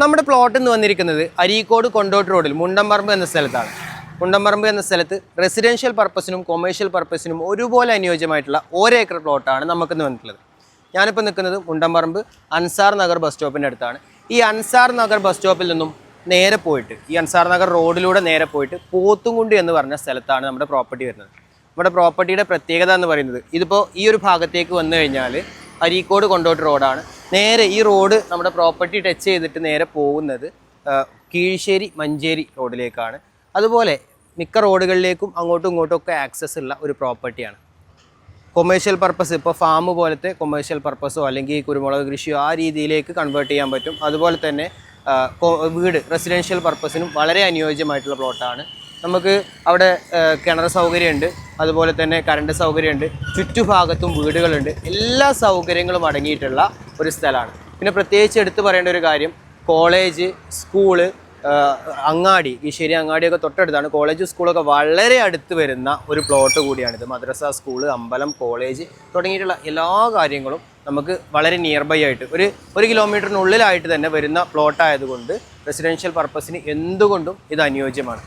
നമ്മുടെ പ്ലോട്ട് എന്ന് വന്നിരിക്കുന്നത് അരീക്കോട് കൊണ്ടോട്ട് റോഡിൽ മുണ്ടമ്പറമ്പ് എന്ന സ്ഥലത്താണ്. മുണ്ടമ്പറമ്പ് എന്ന സ്ഥലത്ത് റെസിഡൻഷ്യൽ പർപ്പസിനും കൊമേഴ്ഷ്യൽ പർപ്പസിനും ഒരുപോലെ അനുയോജ്യമായിട്ടുള്ള ഒരേക്കർ പ്ലോട്ടാണ് നമുക്കിന്ന് വന്നിട്ടുള്ളത്. ഞാനിപ്പോൾ നിൽക്കുന്നത് മുണ്ടമ്പറമ്പ് അൻസാർ നഗർ ബസ് സ്റ്റോപ്പിന്റെ അടുത്താണ്. ഈ അൻസാർ നഗർ ബസ് സ്റ്റോപ്പിൽ നിന്നും നേരെ പോയിട്ട് ഈ അൻസാർ നഗർ റോഡിലൂടെ നേരെ പോയിട്ട് പോത്തുംകുണ്ടി എന്ന് പറഞ്ഞ സ്ഥലത്താണ് നമ്മുടെ പ്രോപ്പർട്ടി വരുന്നത്. നമ്മുടെ പ്രോപ്പർട്ടിയുടെ പ്രത്യേകത എന്ന് പറയുന്നത് ഇതിപ്പോൾ ഈ ഒരു ഭാഗത്തേക്ക് വന്നു കഴിഞ്ഞാൽ അരീക്കോട് കൊണ്ടോട്ട് റോഡാണ്. നേരെ ഈ റോഡ് നമ്മുടെ പ്രോപ്പർട്ടി ടച്ച് ചെയ്തിട്ട് നേരെ പോകുന്നത് കീഴ്ശ്ശേരി മഞ്ചേരി റോഡിലേക്കാണ്. അതുപോലെ മിക്ക റോഡുകളിലേക്കും അങ്ങോട്ടും ഇങ്ങോട്ടും ഒക്കെ ആക്സസ് ഉള്ള ഒരു പ്രോപ്പർട്ടിയാണ് കൊമേഴ്ഷ്യൽ പർപ്പസ് ഇപ്പോൾ ഫാം പോലത്തെ കൊമേഴ്ഷ്യൽ പർപ്പസോ അല്ലെങ്കിൽ കുരുമുളക് കൃഷിയോ ആ രീതിയിലേക്ക് കൺവേർട്ട് ചെയ്യാൻ പറ്റും. അതുപോലെ തന്നെ വീട് റെസിഡൻഷ്യൽ പർപ്പസിനും വളരെ അനുയോജ്യമായിട്ടുള്ള പ്ലോട്ടാണ് നമുക്ക് അവിടെ കിണർ സൗകര്യമുണ്ട്. അതുപോലെ തന്നെ കറണ്ട് സൗകര്യമുണ്ട്. ചുറ്റുഭാഗത്തും വീടുകളുണ്ട്. എല്ലാ സൗകര്യങ്ങളും അടങ്ങിയിട്ടുള്ള ഒരു സ്ഥലമാണ്. പിന്നെ പ്രത്യേകിച്ച് എടുത്തു പറയേണ്ട ഒരു കാര്യം കോളേജ് സ്കൂൾ അങ്ങാടി ഈശ്വരി അങ്ങാടിയൊക്കെ തൊട്ടടുത്താണ്. കോളേജ് സ്കൂളൊക്കെ വളരെ അടുത്ത് വരുന്ന ഒരു പ്ലോട്ട് കൂടിയാണിത്. മദ്രസ സ്കൂൾ അമ്പലം കോളേജ് തുടങ്ങിയിട്ടുള്ള എല്ലാ കാര്യങ്ങളും നമുക്ക് വളരെ നിയർ ബൈ ആയിട്ട് ഒരു ഒരു കിലോമീറ്ററിനുള്ളിലായിട്ട് തന്നെ വരുന്ന പ്ലോട്ടായതുകൊണ്ട് റെസിഡൻഷ്യൽ പർപ്പസിന് എന്തുകൊണ്ടും ഇത് അനുയോജ്യമാണ്.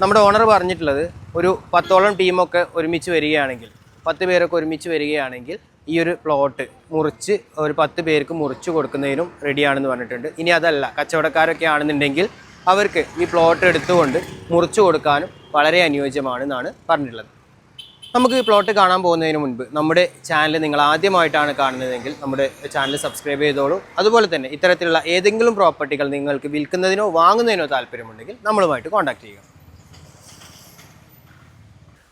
നമ്മുടെ ഓണർ പറഞ്ഞിട്ടുള്ളത് ഒരു പത്തോളം ടീമൊക്കെ ഒരുമിച്ച് വരികയാണെങ്കിൽ പത്ത് പേരൊക്കെ ഒരുമിച്ച് വരികയാണെങ്കിൽ ഈ ഒരു പ്ലോട്ട് മുറിച്ച് ഒരു പത്ത് പേർക്ക് മുറിച്ച് കൊടുക്കുന്നതിനും റെഡിയാണെന്ന് പറഞ്ഞിട്ടുണ്ട്. ഇനി അതല്ല കച്ചവടക്കാരൊക്കെ ആണെന്നുണ്ടെങ്കിൽ അവർക്ക് ഈ പ്ലോട്ട് എടുത്തുകൊണ്ട് മുറിച്ച് കൊടുക്കാനും വളരെ അനുയോജ്യമാണെന്നാണ് പറഞ്ഞിട്ടുള്ളത്. നമുക്ക് ഈ പ്ലോട്ട് കാണാൻ പോകുന്നതിന് മുൻപ് നമ്മുടെ ചാനൽ നിങ്ങൾ ആദ്യമായിട്ടാണ് കാണുന്നതെങ്കിൽ നമ്മുടെ ചാനൽ സബ്സ്ക്രൈബ് ചെയ്തോളൂ. അതുപോലെ തന്നെ ഇത്തരത്തിലുള്ള ഏതെങ്കിലും പ്രോപ്പർട്ടികൾ നിങ്ങൾക്ക് വിൽക്കുന്നതിനോ വാങ്ങുന്നതിനോ താല്പര്യമുണ്ടെങ്കിൽ നമ്മളുമായിട്ട് കോൺടാക്ട് ചെയ്യുക.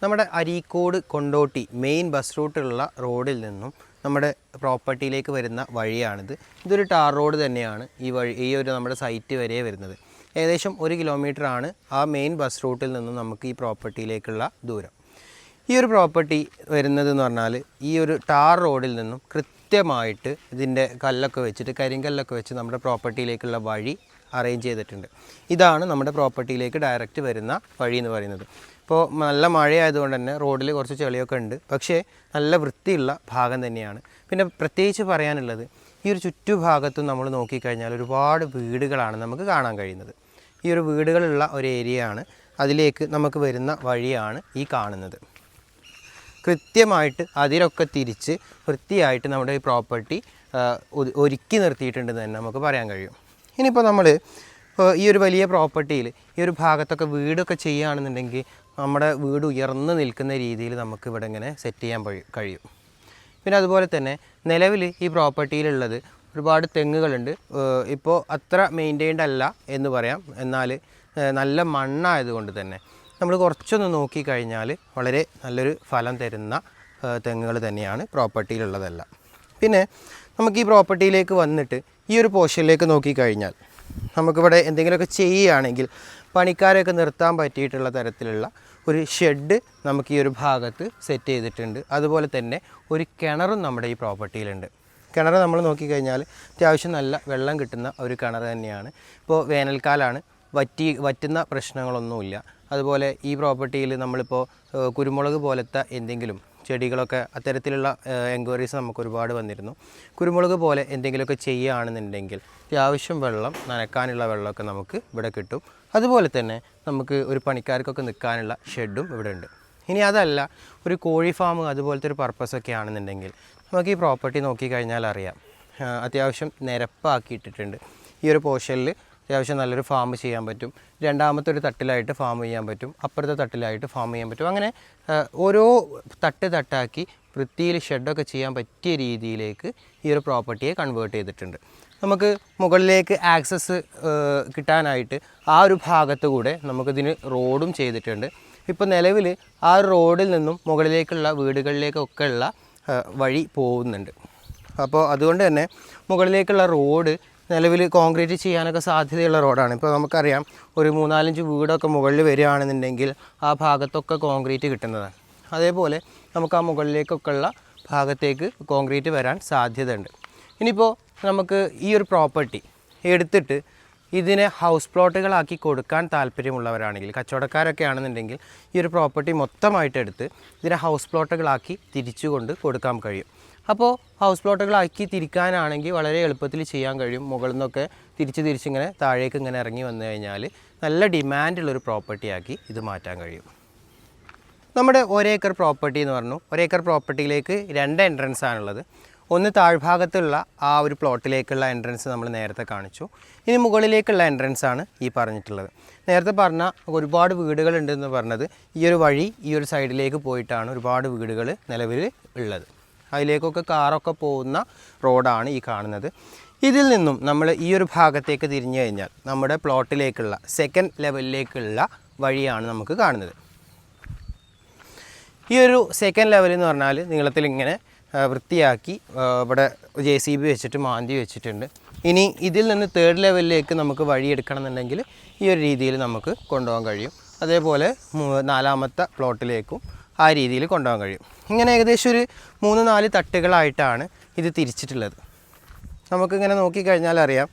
നമ്മുടെ അരീക്കോട് കൊണ്ടോട്ടി മെയിൻ ബസ് റൂട്ടിലുള്ള റോഡിൽ നിന്നും നമ്മുടെ പ്രോപ്പർട്ടിയിലേക്ക് വരുന്ന വഴിയാണിത്. ഇതൊരു ടാർ റോഡ് തന്നെയാണ് ഈ വഴി ഈ ഒരു നമ്മുടെ സൈറ്റ് വരെ വരുന്നത്. ഏകദേശം ഒരു കിലോമീറ്റർ ആണ് ആ മെയിൻ ബസ് റൂട്ടിൽ നിന്നും നമുക്ക് ഈ പ്രോപ്പർട്ടിയിലേക്കുള്ള ദൂരം. ഈ ഒരു പ്രോപ്പർട്ടി വരുന്നത് എന്ന് പറഞ്ഞാൽ ഈ ഒരു ടാർ റോഡിൽ നിന്നും കൃത്യമായിട്ട് ഇതിന്റെ കല്ലൊക്കെ വെച്ചിട്ട് കരിങ്കല്ലൊക്കെ വെച്ച് നമ്മുടെ പ്രോപ്പർട്ടിയിലേക്കുള്ള വഴി അറേഞ്ച് ചെയ്തിട്ടുണ്ട്. ഇതാണ് നമ്മുടെ പ്രോപ്പർട്ടിയിലേക്ക് ഡയറക്റ്റ് വരുന്ന വഴി എന്ന് പറയുന്നത്. ഇപ്പോൾ നല്ല മഴയായതുകൊണ്ട് തന്നെ റോഡിൽ കുറച്ച് ചെളിയൊക്കെ ഉണ്ട്. പക്ഷേ നല്ല വൃത്തിയുള്ള ഭാഗം തന്നെയാണ്. പിന്നെ പ്രത്യേകിച്ച് പറയാനുള്ളത് ഈ ഒരു ചുറ്റുഭാഗത്തും നമ്മൾ നോക്കിക്കഴിഞ്ഞാൽ ഒരുപാട് വീടുകളാണ് നമുക്ക് കാണാൻ കഴിയുന്നത്. ഈ ഒരു വീടുകളുള്ള ഒരു ഏരിയ ആണ് അതിലേക്ക് നമുക്ക് വരുന്ന വഴിയാണ് ഈ കാണുന്നത്. കൃത്യമായിട്ട് അതിലൊക്കെ തിരിച്ച് വൃത്തിയായിട്ട് നമ്മുടെ ഈ പ്രോപ്പർട്ടി ഒരുക്കി നിർത്തിയിട്ടുണ്ടെന്ന് തന്നെ നമുക്ക് പറയാൻ കഴിയും. ഇനിയിപ്പോൾ നമ്മൾ ഈ ഒരു വലിയ പ്രോപ്പർട്ടിയിൽ ഈ ഒരു ഭാഗത്തൊക്കെ വീടൊക്കെ ചെയ്യുകയാണെന്നുണ്ടെങ്കിൽ നമ്മുടെ വീട് ഉയർന്നു നിൽക്കുന്ന രീതിയിൽ നമുക്ക് ഇവിടെ ഇങ്ങനെ സെറ്റ് ചെയ്യാൻ കഴി- കഴിയും. പിന്നെ അതുപോലെ തന്നെ നിലവിൽ ഈ പ്രോപ്പർട്ടിയിലുള്ളത് ഒരുപാട് തെങ്ങുകളുണ്ട്. ഇപ്പോൾ അത്ര മെയിന്റെയിൻഡ് അല്ല എന്ന് പറയാം. എന്നാൽ നല്ല മണ്ണായതുകൊണ്ട് തന്നെ നമ്മൾ കുറച്ചൊന്ന് നോക്കിക്കഴിഞ്ഞാൽ വളരെ നല്ലൊരു ഫലം തരുന്ന തെങ്ങുകൾ തന്നെയാണ് പ്രോപ്പർട്ടിയിലുള്ളതെല്ലാം. പിന്നെ നമുക്ക് ഈ പ്രോപ്പർട്ടിയിലേക്ക് വന്നിട്ട് ഈ ഒരു പോർഷനിലേക്ക് നോക്കിക്കഴിഞ്ഞാൽ നമുക്കിവിടെ എന്തെങ്കിലുമൊക്കെ ചെയ്യുകയാണെങ്കിൽ പണിക്കാരെയൊക്കെ നിർത്താൻ പറ്റിയിട്ടുള്ള തരത്തിലുള്ള ഒരു ഷെഡ് നമുക്ക് ഈ ഒരു ഭാഗത്ത് സെറ്റ് ചെയ്തിട്ടുണ്ട്. അതുപോലെ തന്നെ ഒരു കിണറും നമ്മുടെ ഈ പ്രോപ്പർട്ടിയിലുണ്ട് കിണർ നമ്മൾ നോക്കിക്കഴിഞ്ഞാൽ അത്യാവശ്യം നല്ല വെള്ളം കിട്ടുന്ന ഒരു കിണർ തന്നെയാണ്. ഇപ്പോൾ വേനൽക്കാലമാണ് വറ്റി വറ്റുന്ന പ്രശ്നങ്ങളൊന്നുമില്ല. അതുപോലെ ഈ പ്രോപ്പർട്ടിയിൽ നമ്മളിപ്പോൾ കുരുമുളക് പോലത്തെ എന്തെങ്കിലും ചെടികളൊക്കെ അത്തരത്തിലുള്ള എൻക്വയറീസ് നമുക്ക് ഒരുപാട് വന്നിരുന്നു. കുരുമുളക് പോലെ എന്തെങ്കിലുമൊക്കെ ചെയ്യുകയാണെന്നുണ്ടെങ്കിൽ അത്യാവശ്യം വെള്ളം നനക്കാനുള്ള വെള്ളമൊക്കെ നമുക്ക് ഇവിടെ കിട്ടും. അതുപോലെ തന്നെ നമുക്ക് ഒരു പണിക്കാർക്കൊക്കെ നിൽക്കാനുള്ള ഷെഡും ഇവിടെ ഉണ്ട്. ഇനി അതല്ല ഒരു കോഴി ഫാം അതുപോലത്തെ ഒരു പർപ്പസൊക്കെ ആണെന്നുണ്ടെങ്കിൽ നമുക്ക് ഈ പ്രോപ്പർട്ടി നോക്കിക്കഴിഞ്ഞാൽ അറിയാം. അത്യാവശ്യം നിരപ്പാക്കിയിട്ടിട്ടുണ്ട്. ഈ ഒരു പോർഷനിൽ അത്യാവശ്യം നല്ലൊരു ഫാം ചെയ്യാൻ പറ്റും. രണ്ടാമത്തെ ഒരു തട്ടിലായിട്ട് ഫാം ചെയ്യാൻ പറ്റും. അപ്പുറത്തെ തട്ടിലായിട്ട് ഫാം ചെയ്യാൻ പറ്റും. അങ്ങനെ ഓരോ തട്ട് തട്ടാക്കി വൃത്തിയിൽ ഷെഡൊക്കെ ചെയ്യാൻ പറ്റിയ രീതിയിലേക്ക് ഈ ഒരു പ്രോപ്പർട്ടിയെ കൺവേർട്ട് ചെയ്തിട്ടുണ്ട്. നമുക്ക് മുകളിലേക്ക് ആക്സസ് കിട്ടാനായിട്ട് ആ ഒരു ഭാഗത്ത് കൂടെ നമുക്കിതിന് റോഡും ചെയ്തിട്ടുണ്ട്. ഇപ്പോൾ നിലവിൽ ആ റോഡിൽ നിന്നും മുകളിലേക്കുള്ള വീടുകളിലേക്കൊക്കെ ഉള്ള വഴി പോകുന്നുണ്ട്. അപ്പോൾ അതുകൊണ്ട് തന്നെ മുകളിലേക്കുള്ള റോഡ് നിലവിൽ കോൺക്രീറ്റ് ചെയ്യാനൊക്കെ സാധ്യതയുള്ള റോഡാണ്. ഇപ്പോൾ നമുക്കറിയാം ഒരു മൂന്നാലഞ്ച് വീടൊക്കെ മുകളിൽ വരികയാണെന്നുണ്ടെങ്കിൽ ആ ഭാഗത്തൊക്കെ കോൺക്രീറ്റ് കിട്ടുന്നതാണ്. അതേപോലെ നമുക്ക് ആ മുകളിലേക്കൊക്കെ ഉള്ള ഭാഗത്തേക്ക് കോൺക്രീറ്റ് വരാൻ സാധ്യതയുണ്ട്. ഇനിയിപ്പോൾ നമുക്ക് ഈ ഒരു പ്രോപ്പർട്ടി എടുത്തിട്ട് ഇതിനെ ഹൗസ് പ്ലോട്ടുകളാക്കി കൊടുക്കാൻ താല്പര്യമുള്ളവരാണെങ്കിൽ കച്ചവടക്കാരൊക്കെ ആണെന്നുണ്ടെങ്കിൽ ഈ ഒരു പ്രോപ്പർട്ടി മൊത്തമായിട്ടെടുത്ത് ഇതിനെ ഹൗസ് പ്ലോട്ടുകളാക്കി തിരിച്ചുകൊണ്ട് കൊടുക്കാൻ കഴിയും. അപ്പോൾ ഹൗസ് പ്ലോട്ടുകളാക്കി തിരിക്കാനാണെങ്കിൽ വളരെ എളുപ്പത്തിൽ ചെയ്യാൻ കഴിയും. മുകളിൽ നിന്നൊക്കെ തിരിച്ച് തിരിച്ചിങ്ങനെ താഴേക്ക് ഇങ്ങനെ ഇറങ്ങി വന്നു കഴിഞ്ഞാൽ നല്ല ഡിമാൻഡുള്ളൊരു പ്രോപ്പർട്ടിയാക്കി ഇത് മാറ്റാൻ കഴിയും. നമ്മുടെ ഒരേക്കർ പ്രോപ്പർട്ടി എന്ന് പറഞ്ഞു. ഒരേക്കർ പ്രോപ്പർട്ടിയിലേക്ക് രണ്ട് എൻട്രൻസ് ആണുള്ളത്. ഒന്ന് താഴ്ഭാഗത്തുള്ള ആ ഒരു പ്ലോട്ടിലേക്കുള്ള എൻട്രൻസ് നമ്മൾ നേരത്തെ കാണിച്ചു. ഇനി മുകളിലേക്കുള്ള എൻട്രൻസ് ആണ് ഈ പറഞ്ഞിട്ടുള്ളത്. നേരത്തെ പറഞ്ഞ ഒരുപാട് വീടുകളുണ്ടെന്ന് പറഞ്ഞത് ഈ ഒരു വഴി ഈ ഒരു സൈഡിലേക്ക് പോയിട്ടാണ് ഒരുപാട് വീടുകൾ നിലവിൽ ഉള്ളത്. അതിലേക്കൊക്കെ കാറൊക്കെ പോകുന്ന റോഡാണ് ഈ കാണുന്നത്. ഇതിൽ നിന്നും നമ്മൾ ഈ ഒരു ഭാഗത്തേക്ക് തിരിഞ്ഞു കഴിഞ്ഞാൽ നമ്മുടെ പ്ലോട്ടിലേക്കുള്ള സെക്കൻഡ് ലെവലിലേക്കുള്ള വഴിയാണ് നമുക്ക് കാണുന്നത്. ഈ ഒരു സെക്കൻഡ് ലെവൽ എന്ന് പറഞ്ഞാൽ നീളത്തിൽ ഇങ്ങനെ വൃത്തിയാക്കി ഇവിടെ ജെ സി ബി വെച്ചിട്ട് മാന്തി വെച്ചിട്ടുണ്ട്. ഇനി ഇതിൽ നിന്ന് തേർഡ് ലെവലിലേക്ക് നമുക്ക് വഴി എടുക്കണം എന്നുണ്ടെങ്കിൽ ഈ ഒരു രീതിയിൽ നമുക്ക് കൊണ്ടുപോകാൻ കഴിയും. അതേപോലെ നാലാമത്തെ പ്ലോട്ടിലേക്കും ആ രീതിയിൽ കൊണ്ടുപോകാൻ കഴിയും. ഇങ്ങനെ ഏകദേശം ഒരു മൂന്ന് നാല് തട്ടുകളായിട്ടാണ് ഇത് തിരിച്ചിട്ടുള്ളത്. നമുക്കിങ്ങനെ നോക്കിക്കഴിഞ്ഞാൽ അറിയാം.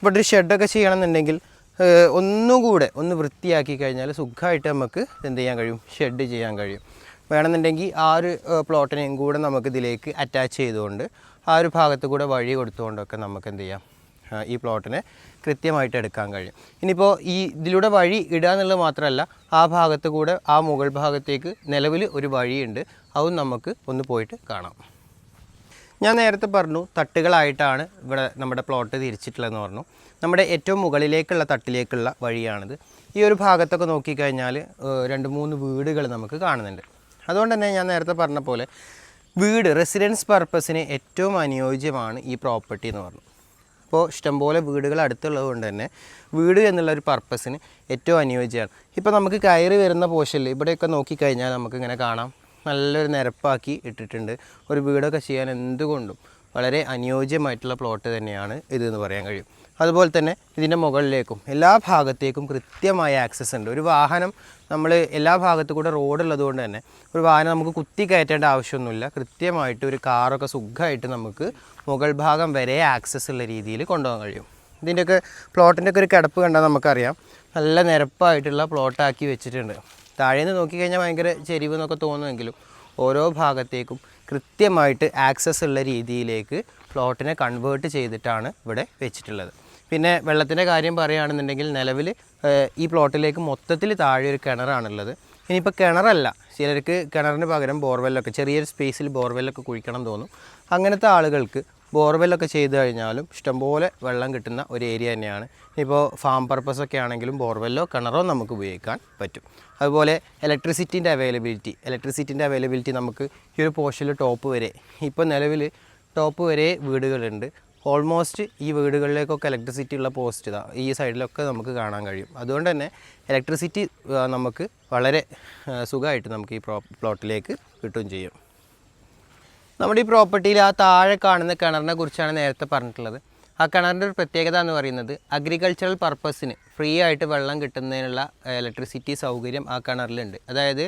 ഇവിടെ ഒരു ഷെഡൊക്കെ ചെയ്യണമെന്നുണ്ടെങ്കിൽ ഒന്നുകൂടെ ഒന്നും വൃത്തിയാക്കി കഴിഞ്ഞാൽ സുഖമായിട്ട് നമുക്ക് എന്ത് ചെയ്യാൻ കഴിയും? ഷെഡ് ചെയ്യാൻ കഴിയും. വേണമെന്നുണ്ടെങ്കിൽ ആ ഒരു പ്ലോട്ടിനെയും കൂടെ നമുക്ക് ഇതിലേക്ക് അറ്റാച്ച് ചെയ്തുകൊണ്ട് ആ ഒരു ഭാഗത്ത് കൂടെ വഴി കൊടുത്തുകൊണ്ടൊക്കെ നമുക്ക് എന്ത് ചെയ്യാം? ഈ പ്ലോട്ടിനെ കൃത്യമായിട്ട് എടുക്കാൻ കഴിയും. ഇനിയിപ്പോൾ ഈ ഇതിലൂടെ വഴി ഇടുക എന്നുള്ളത് മാത്രമല്ല ആ ഭാഗത്ത് കൂടെ ആ മുകൾ ഭാഗത്തേക്ക് നിലവിൽ ഒരു വഴിയുണ്ട്. അതും നമുക്ക് ഒന്ന് പോയിട്ട് കാണാം. ഞാൻ നേരത്തെ പറഞ്ഞു തട്ടുകളായിട്ടാണ് ഇവിടെ നമ്മുടെ പ്ലോട്ട് തിരിച്ചിട്ടുള്ളതെന്ന് പറഞ്ഞു. നമ്മുടെ ഏറ്റവും മുകളിലേക്കുള്ള തട്ടിലേക്കുള്ള വഴിയാണിത്. ഈ ഒരു ഭാഗത്തൊക്കെ നോക്കിക്കഴിഞ്ഞാൽ രണ്ട് മൂന്ന് വീടുകൾ നമുക്ക് കാണുന്നുണ്ട്. അതുകൊണ്ട് തന്നെ ഞാൻ നേരത്തെ പറഞ്ഞ പോലെ വീട് റെസിഡൻസ് പർപ്പസിന് ഏറ്റവും അനുയോജ്യമാണ് ഈ പ്രോപ്പർട്ടി എന്ന് പറഞ്ഞു. അപ്പോൾ ഇഷ്ടംപോലെ വീടുകൾ അടുത്തുള്ളത് കൊണ്ട് തന്നെ വീട് എന്നുള്ള ഒരു പർപ്പസിന് ഏറ്റവും അനുയോജ്യമാണ്. ഇപ്പോൾ നമുക്ക് കയറി വരുന്ന പോഷനിൽ ഇവിടെയൊക്കെ നോക്കിക്കഴിഞ്ഞാൽ നമുക്ക് ഇങ്ങനെ കാണാം. നല്ലൊരു നിരപ്പാക്കി ഇട്ടിട്ടുണ്ട്. ഒരു വീടൊക്കെ ചെയ്യാൻ എന്തുകൊണ്ടും വളരെ അനുയോജ്യമായിട്ടുള്ള പ്ലോട്ട് തന്നെയാണ് ഇതെന്ന് പറയാൻ കഴിയും. അതുപോലെ തന്നെ ഇതിന്റെ മുകളിലേക്കും എല്ലാ ഭാഗത്തേക്കും കൃത്യമായ ആക്സസ് ഉണ്ട്. ഒരു വാഹനം നമ്മൾ എല്ലാ ഭാഗത്തു കൂടെ റോഡുള്ളത് കൊണ്ട് തന്നെ ഒരു വാഹനം നമുക്ക് കുത്തി കയറ്റേണ്ട ആവശ്യമൊന്നുമില്ല. കൃത്യമായിട്ട് ഒരു കാറൊക്കെ സുഖമായിട്ട് നമുക്ക് മുകൾ ഭാഗം വരെ ആക്സസ് ഉള്ള രീതിയിൽ കൊണ്ടുപോകാൻ കഴിയും. ഇതിന്റെയൊക്കെ പ്ലോട്ടിന്റെ ഒക്കെ ഒരു കിടപ്പ് കണ്ടാൽ നമുക്കറിയാം. നല്ല നിരപ്പായിട്ടുള്ള പ്ലോട്ടാക്കി വെച്ചിട്ടുണ്ട്. താഴേന്ന് നോക്കിക്കഴിഞ്ഞാൽ ഭയങ്കര ചെരിവ് എന്നൊക്കെ തോന്നുമെങ്കിലും ഓരോ ഭാഗത്തേക്കും കൃത്യമായിട്ട് ആക്സസ് ഉള്ള രീതിയിലേക്ക് പ്ലോട്ടിനെ കൺവേർട്ട് ചെയ്തിട്ടാണ് ഇവിടെ വെച്ചിട്ടുള്ളത്. പിന്നെ വെള്ളത്തിന്റെ കാര്യം പറയുകയാണെന്നുണ്ടെങ്കിൽ നിലവിൽ ഈ പ്ലോട്ടിലേക്ക് മൊത്തത്തിൽ താഴെ ഒരു കിണറാണുള്ളത്. ഇനിയിപ്പോൾ കിണറല്ല ചിലർക്ക് കിണറിന് പകരം ബോർവെല്ലൊക്കെ ചെറിയൊരു സ്പേസിൽ ബോർവെല്ലൊക്കെ കുഴിക്കണം തോന്നും. അങ്ങനത്തെ ആളുകൾക്ക് ബോർവെല്ലൊക്കെ ചെയ്ത് കഴിഞ്ഞാലും ഇഷ്ടംപോലെ വെള്ളം കിട്ടുന്ന ഒരു ഏരിയ തന്നെയാണ്. ഇപ്പോൾ ഫാം പർപ്പസ് ഒക്കെ ആണെങ്കിലും ബോർവെല്ലോ കിണറോ നമുക്ക് ഉപയോഗിക്കാൻ പറ്റും. അതുപോലെ ഇലക്ട്രിസിറ്റിന്റെ അവൈലബിലിറ്റി ഇലക്ട്രിസിറ്റിന്റെ അവൈലബിലിറ്റി നമുക്ക് ഈ ഒരു പോർഷനിൽ ടോപ്പ് വരെ ഇപ്പോൾ നിലവിൽ ടോപ്പ് വരെ വീടുകളുണ്ട്. ഓൾമോസ്റ്റ് ഈ വീടുകളിലേക്കൊക്കെ ഇലക്ട്രിസിറ്റി ഉള്ള പോസ്റ്റ് ഇതാ ഈ സൈഡിലൊക്കെ നമുക്ക് കാണാൻ കഴിയും. അതുകൊണ്ട് തന്നെ ഇലക്ട്രിസിറ്റി നമുക്ക് വളരെ സുഖമായിട്ട് നമുക്ക് ഈ പ്രോ പ്ലോട്ടിലേക്ക് കിട്ടുകയും ചെയ്യും. നമ്മുടെ ഈ പ്രോപ്പർട്ടിയിൽ ആ താഴെ കാണുന്ന കിണറിനെ കുറിച്ചാണ് നേരത്തെ പറഞ്ഞിട്ടുള്ളത്. ആ കിണറിന്റെ ഒരു പ്രത്യേകത എന്ന് പറയുന്നത് അഗ്രികൾച്ചറൽ പർപ്പസിന് ഫ്രീ ആയിട്ട് വെള്ളം കിട്ടുന്നതിനുള്ള ഇലക്ട്രിസിറ്റി സൗകര്യം ആ കിണറിലുണ്ട്. അതായത്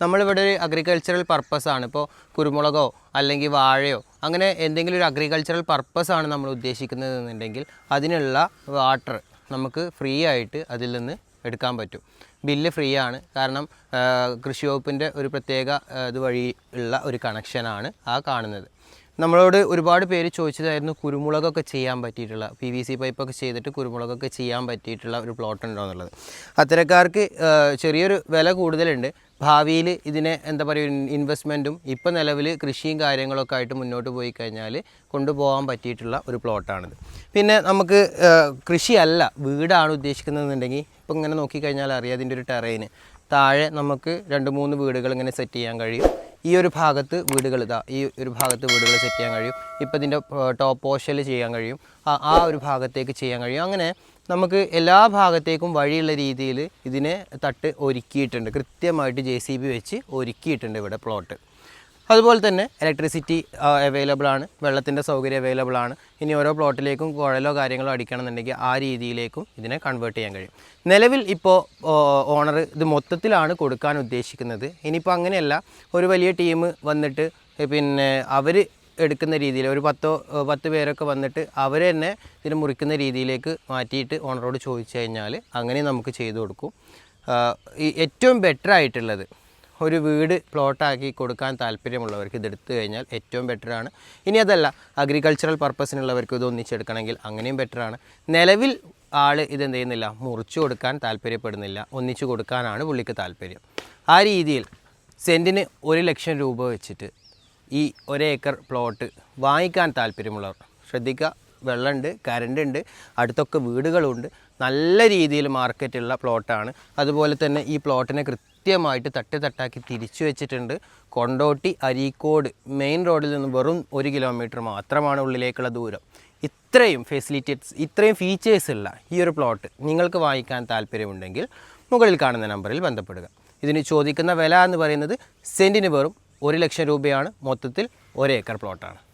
നമ്മളിവിടെ ഒരു അഗ്രികൾച്ചറൽ പർപ്പസാണ് ഇപ്പോൾ കുരുമുളകോ അല്ലെങ്കിൽ വാഴയോ അങ്ങനെ എന്തെങ്കിലും ഒരു അഗ്രികൾച്ചറൽ പർപ്പസാണ് നമ്മൾ ഉദ്ദേശിക്കുന്നത് എന്നുണ്ടെങ്കിൽ അതിനുള്ള വാട്ടർ നമുക്ക് ഫ്രീ ആയിട്ട് അതിൽ നിന്ന് എടുക്കാൻ പറ്റും. ബില്ല് ഫ്രീ ആണ്. കാരണം കൃഷി വകുപ്പിന്റെ ഒരു പ്രത്യേക ഇതുവഴി ഇത് വഴി ഉള്ള ഒരു കണക്ഷനാണ് ആ കാണുന്നത്. നമ്മളോട് ഒരുപാട് പേര് ചോദിച്ചതായിരുന്നു കുരുമുളകൊക്കെ ചെയ്യാൻ പറ്റിയിട്ടുള്ള പി വി സി പൈപ്പൊക്കെ ചെയ്തിട്ട് കുരുമുളകൊക്കെ ചെയ്യാൻ പറ്റിയിട്ടുള്ള ഒരു പ്ലോട്ട് ഉണ്ടോ എന്നുള്ളത്. അത്തരക്കാർക്ക് ചെറിയൊരു വില കൂടുതലുണ്ട്. ഭാവിയിൽ ഇതിനെ എന്താ പറയുക ഇൻവെസ്റ്റ്മെന്റും ഇപ്പം നിലവിൽ കൃഷിയും കാര്യങ്ങളൊക്കെ ആയിട്ട് മുന്നോട്ട് പോയി കഴിഞ്ഞാൽ കൊണ്ടുപോകാൻ പറ്റിയിട്ടുള്ള ഒരു പ്ലോട്ടാണിത്. പിന്നെ നമുക്ക് കൃഷിയല്ല വീടാണ് ഉദ്ദേശിക്കുന്നതെന്നുണ്ടെങ്കിൽ ഇപ്പം ഇങ്ങനെ നോക്കിക്കഴിഞ്ഞാൽ അറിയാം അതിന്റെ ഒരു ടെറൈന് താഴെ നമുക്ക് രണ്ട് മൂന്ന് വീടുകൾ ഇങ്ങനെ സെറ്റ് ചെയ്യാൻ കഴിയും. ഈ ഒരു ഭാഗത്ത് വീടുകൾ ഇതാ ഈ ഒരു ഭാഗത്ത് വീടുകൾ സെറ്റ് ചെയ്യാൻ കഴിയും. ഇപ്പം ഇതിന്റെ ടോപ്പ് പോഷൽ ചെയ്യാൻ കഴിയും. ആ ഒരു ഭാഗത്തേക്ക് ചെയ്യാൻ കഴിയും. അങ്ങനെ നമുക്ക് എല്ലാ ഭാഗത്തേക്കും വഴിയുള്ള രീതിയിൽ ഇതിനെ തട്ട് ഒരുക്കിയിട്ടുണ്ട്. കൃത്യമായിട്ട് ജെ സി ബി വെച്ച് ഒരുക്കിയിട്ടുണ്ട് ഇവിടെ പ്ലോട്ട് അതുപോലെ തന്നെ ഇലക്ട്രിസിറ്റി അവൈലബിൾ ആണ്. വെള്ളത്തിന്റെ സൗകര്യം അവൈലബിൾ ആണ്. ഇനി ഓരോ പ്ലോട്ടിലേക്കും കുഴലോ കാര്യങ്ങളോ അടിക്കണമെന്നുണ്ടെങ്കിൽ ആ രീതിയിലേക്കും ഇതിനെ കൺവേർട്ട് ചെയ്യാൻ കഴിയും. നിലവിൽ ഇപ്പോൾ ഓണർ ഇത് മൊത്തത്തിലാണ് കൊടുക്കാൻ ഉദ്ദേശിക്കുന്നത്. ഇനിയിപ്പോൾ അങ്ങനെയല്ല. ഒരു വലിയ ടീം വന്നിട്ട് പിന്നെ അവർ എടുക്കുന്ന രീതിയിൽ ഒരു പത്തോ പത്ത് പേരൊക്കെ വന്നിട്ട് അവർ തന്നെ ഇതിനെ മുറിക്കുന്ന രീതിയിലേക്ക് മാറ്റിയിട്ട് ഓണറോട് ചോദിച്ചു കഴിഞ്ഞാൽ അങ്ങനെ നമുക്ക് ചെയ്തു കൊടുക്കും. ഈ ഏറ്റവും ബെറ്റർ ആയിട്ടുള്ളത് ഒരു വീട് പ്ലോട്ടാക്കി കൊടുക്കാൻ താല്പര്യമുള്ളവർക്ക് ഇത് എടുത്തു കഴിഞ്ഞാൽ ഏറ്റവും ബെറ്ററാണ് ഇനി അതല്ല അഗ്രികൾച്ചറൽ പർപ്പസിനുള്ളവർക്ക് ഇത് ഒന്നിച്ചെടുക്കണമെങ്കിൽ അങ്ങനെയും ബെറ്ററാണ് നിലവിൽ ആൾ ഇതെന്ത് ചെയ്യുന്നില്ല മുറിച്ചു കൊടുക്കാൻ താല്പര്യപ്പെടുന്നില്ല ഒന്നിച്ചു കൊടുക്കാനാണ് പുള്ളിക്ക് താല്പര്യം. ആ രീതിയിൽ സെന്റിന് ഒരു ലക്ഷം രൂപ വെച്ചിട്ട് ഈ ഒരേക്കർ പ്ലോട്ട് വാങ്ങിക്കാൻ താല്പര്യമുള്ളവർ. ശ്രദ്ധിക്കുക വെള്ളമുണ്ട് കരണ്ട് ഉണ്ട് അടുത്തൊക്കെ വീടുകളുണ്ട്. നല്ല രീതിയിൽ മാർക്കറ്റുള്ള പ്ലോട്ടാണ്. അതുപോലെ തന്നെ ഈ പ്ലോട്ടിനെ കൃത്യമായിട്ട് തട്ട് തട്ടാക്കി തിരിച്ചു വെച്ചിട്ടുണ്ട്. കൊണ്ടോട്ടി അരീക്കോട് മെയിൻ റോഡിൽ നിന്ന് വെറും ഒരു കിലോമീറ്റർ മാത്രമാണ് ഉള്ളിലേക്കുള്ള ദൂരം. ഇത്രയും ഫെസിലിറ്റീസ് ഇത്രയും ഫീച്ചേഴ്സ് ഉള്ള ഈ ഒരു പ്ലോട്ട് നിങ്ങൾക്ക് വാങ്ങിക്കാൻ താല്പര്യമുണ്ടെങ്കിൽ മുകളിൽ കാണുന്ന നമ്പറിൽ ബന്ധപ്പെടുക. ഇതിന് ചോദിക്കുന്ന വില എന്ന് പറയുന്നത് സെന്റിന് വെറും ഒരു ലക്ഷം രൂപയാണ് മൊത്തത്തിൽ ഒരേക്കർ പ്ലോട്ടാണ്.